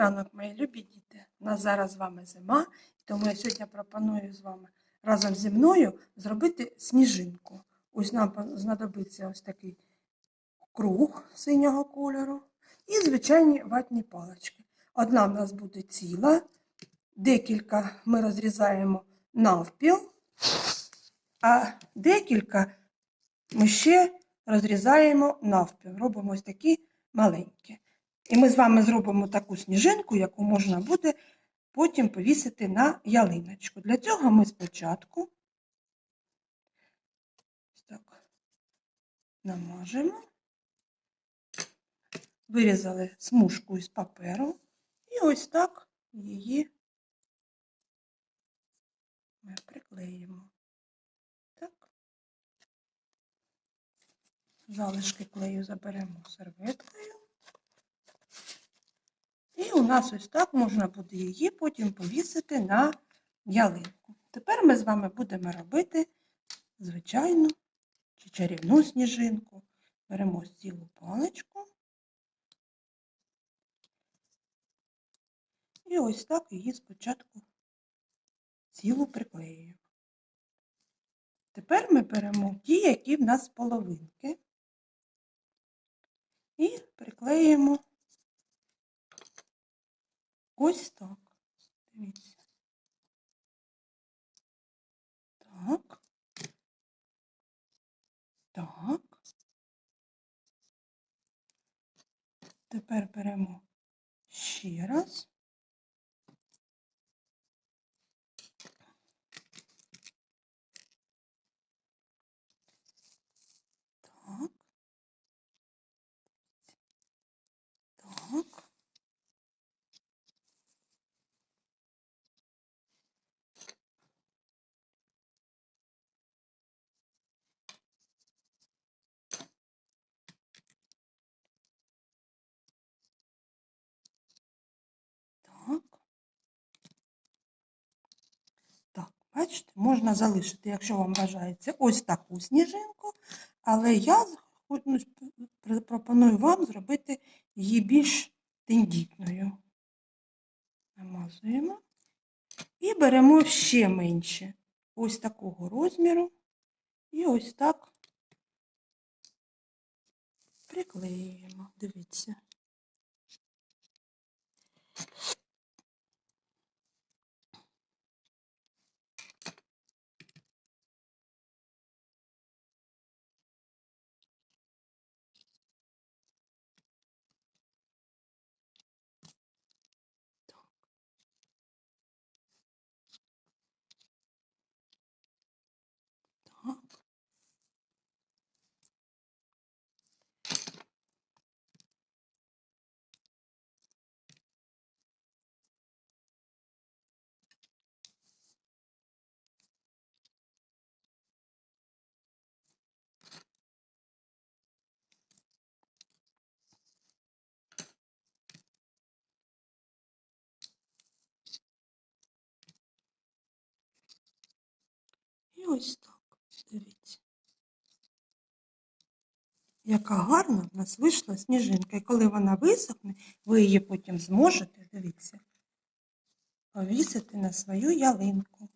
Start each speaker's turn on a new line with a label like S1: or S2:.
S1: ранок, мої любі діти. У нас зараз з вами зима, тому я сьогодні пропоную з вами разом зі мною зробити сніжинку. Ось нам знадобиться ось такий круг синього кольору і звичайні ватні палички. Одна в нас буде ціла, декілька ми розрізаємо навпіл, а декілька ми ще розрізаємо навпіл. Робимо ось такі маленькі. І ми з вами зробимо таку сніжинку, яку можна буде потім повісити на ялиночку. Для цього ми спочатку так намажемо, вирізали смужку із паперу і ось так її ми приклеїмо. Так. Залишки клею заберемо серветкою. Нас ось так можна буде її потім повісити на ялинку. Тепер ми з вами будемо робити звичайну чи чарівну сніжинку. Беремо цілу паличку і ось так її спочатку цілу приклеюємо. Тепер ми беремо ті, які в нас половинки, і приклеїмо ось так. Дивіться. Так. Так. Тепер беремо ще раз. Так. Так. Так. Так, бачите, можна залишити, якщо вам бажається, ось таку сніжинку, але я ну, пр- пропоную вам зробити її більш тендітною. Намазуємо і беремо ще менше, ось такого розміру, і ось так приклеюємо. Дивіться. Так. І ось так, дивіться. Яка гарна в нас вийшла сніжинка. І коли вона висохне, ви її потім зможете, дивіться, повісити на свою ялинку.